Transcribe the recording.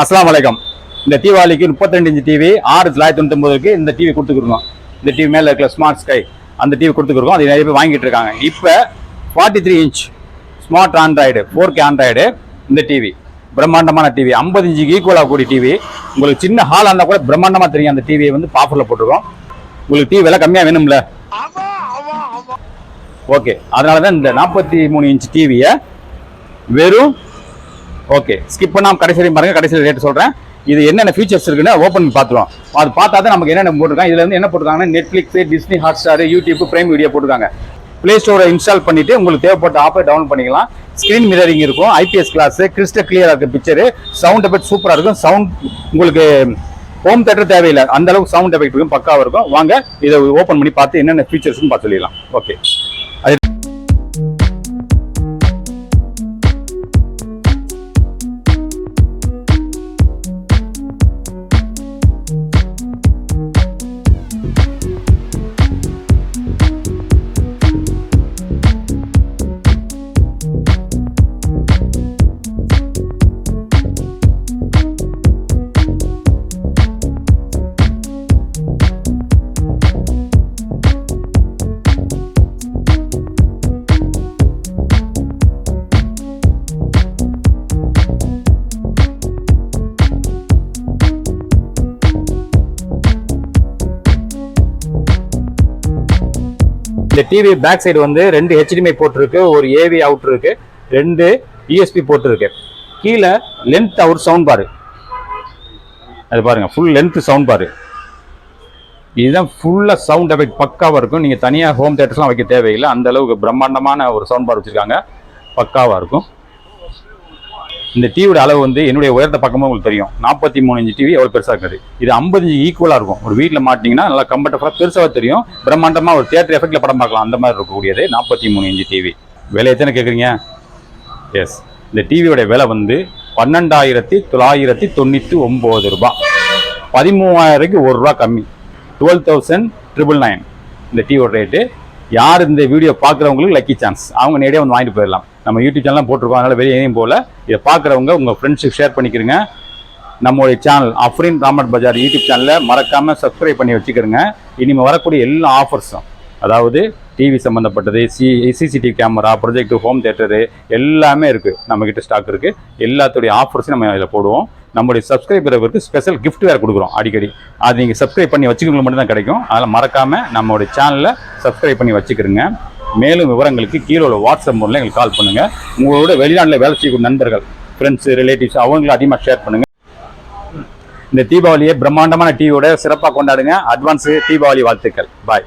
அஸ்ஸலாமு வலைக்கம் இந்த தீபாவளிக்கு முப்பத்திரெண்டு இன்ச்சு டிவி ஆறு தொள்ளாயிரத்தி தொண்ணூத்தொம்பதுக்கு இந்த டிவி கொடுத்துருக்கோம் இந்த டிவி மேலே இருக்கிற ஸ்மார்ட் ஸ்கை அந்த டிவி கொடுத்துருக்கோம் அது நிறைய பேர் வாங்கிட்டு இருக்காங்க. இப்போ forty three inch smart android four K android இந்த டிவி பிரம்மாண்டமான டிவி ஐம்பது இன்ச்சுக்கு ஈக்குவலாக கூடிய டிவி உங்களுக்கு சின்ன ஹாலாக இருந்தால் கூட பிரம்மாண்டமாக தெரியும். அந்த டிவியை வந்து ஆஃபரில் போட்டிருக்கோம். உங்களுக்கு டிவி விலை கம்மியாக வேணும்ல? ஓகே அதனால தான் இந்த நாற்பத்தி மூணு இன்ச் டிவியை வெறும் ஓகே ஸ்கிப் பண்ணாம கடைசி வரையும் பாருங்க கடைசி ரேட் சொல்றேன். இது என்னென்ன ஃபீச்சர்ஸ் இருக்குன்னு ஓப்பன் பண்ணி பார்த்துருவோம் அது பார்த்தா தான் நமக்கு என்னென்ன போட்டிருக்காங்க. இதுல இருந்து என்ன போட்டிருக்காங்கன்னா Netflix Disney hot star YouTube prime video போட்டிருக்காங்க. பிளே ஸ்டோரை இன்ஸ்டால் பண்ணிட்டு உங்களுக்கு தேவைப்பட்ட ஆப்பை டவுன்லோட் பண்ணிக்கலாம். ஸ்க்ரீன் மிரரிங் இருக்கும் ஐபிஎஸ் கிளாஸ் கிறிஸ்டல் கிளியரா இருக்க பிக்சரு சவுண்ட் எஃபெக்ட் சூப்பரா இருக்கும். சவுண்ட் உங்களுக்கு ஹோம் தேட்டர் தேவையில்லை. அந்த அளவுக்கு சவுண்ட் எஃபெக்ட் இருக்கும் பக்காவாக இருக்கும். வாங்க இதை ஓப்பன் பண்ணி பார்த்து என்னென்ன ஃபீச்சர்ஸ்னு பார்த்து சொல்லிடலாம். ஓகே இந்த டிவி பேக் சைடு வந்து ரெண்டு ஹெச்டிஎம்ஐ போட்டிருக்கு ஒரு ஏவி அவுட் இருக்கு ரெண்டு யூஎஸ்பி போட்டிருக்கு. கீழே லென்த் அவுட் சவுண்ட் பாரு. அது பாருங்க ஃபுல் லென்த் சவுண்ட் பாரு. இதுதான் ஃபுல்லாக சவுண்ட் எஃபெக்ட் பக்காவாக இருக்கும். நீங்கள் தனியாக ஹோம் தேட்டர்ஸ்லாம் வைக்க தேவையில்லை. அந்த அளவுக்கு பிரம்மாண்டமான ஒரு சவுண்ட் பார் வச்சுருக்காங்க. பக்காவாக இருக்கும். இந்த டிவியோட அளவு வந்து என்னுடைய உயரத்தை பக்கமும் உங்களுக்கு தெரியும். நாற்பத்தி மூணு இன்ச்சு டிவி எவ்வளோ பெருசாக இருக்குது. இது ஐம்பது இன்ச்சு ஈக்குவலாக இருக்கும். ஒரு வீட்டில் மாட்டிங்கன்னா நல்லா கம்ஃபர்டபுளாக பெருசாக தெரியும். பிரம்மாண்டமாக ஒரு தியேட்டர் எஃபெக்டில் படம் பார்க்கலாம். அந்த மாதிரி இருக்கக்கூடியது நாற்பத்தி மூணு இன்ச்சு டிவி விலை எத்தனை கேட்குறீங்க எஸ் இந்த டிவியோட விலை வந்து பன்னெண்டாயிரத்தி தொள்ளாயிரத்தி தொண்ணூற்றி ஒம்பது ரூபாய். பதிமூவாயிரக்கு ஒரு ரூபா கம்மி. Twelve thousand triple nine. இந்த டிவியோட ரேட்டு யார் இந்த வீடியோ பார்க்குறவங்களுக்கு லக்கி சான்ஸ் அவங்க நேரடியாக வந்து வாங்கிட்டு போயிடலாம். நம்ம யூடியூப் சேனல்லாம் போட்டிருக்கோம். அதனால் வெளியே எங்கேயும் போகல. இதை பார்க்குறவங்க உங்கள் ஃப்ரெண்ட்ஸுக்கு ஷேர் பண்ணிக்கிறங்க நம்மளுடைய சேனல் அஃப்ரின் ராமட் பஜார் யூடியூப் சேனலில் மறக்காமல் சப்ஸ்கிரைப் பண்ணி வச்சுக்கிறங்க இனிமேல் வரக்கூடிய எல்லா ஆஃபர்ஸும் அதாவது டிவி சம்மந்தப்பட்டது C CCTV camera project home theatre எல்லாமே இருக்குது நம்மக்கிட்ட ஸ்டாக் இருக்குது எல்லாத்துடைய ஆஃபர்ஸும் நம்ம இதில் போடுவோம். நம்முடைய சப்ஸ்கிரைபருக்கு ஸ்பெஷல் கிஃப்ட் வேறு கொடுக்குறோம் அடிக்கடி. அது நீங்கள் சப்ஸ்கிரைப் பண்ணி வச்சுக்கிறவங்களுக்கு மட்டும் தான் கிடைக்கும். அதில் மறக்காமல் நம்மளுடைய சேனலை சப்ஸ்கிரைப் பண்ணி வச்சுக்கிறங்க மேலும் விவரங்களுக்கு கீழே உள்ள வாட்ஸ்அப் மூலம் எங்களுக்கு கால் பண்ணுங்கள் உங்களோட வெளிநாட்டில் வேலை செய்யக்கூடிய நண்பர்கள் ஃப்ரெண்ட்ஸு ரிலேட்டிவ்ஸ் அவங்களும் அதிகமாக ஷேர் பண்ணுங்கள் இந்த தீபாவளியை பிரம்மாண்டமான டிவியோட சிறப்பாக கொண்டாடுங்க. அட்வான்ஸு தீபாவளி வாழ்த்துக்கள். பாய்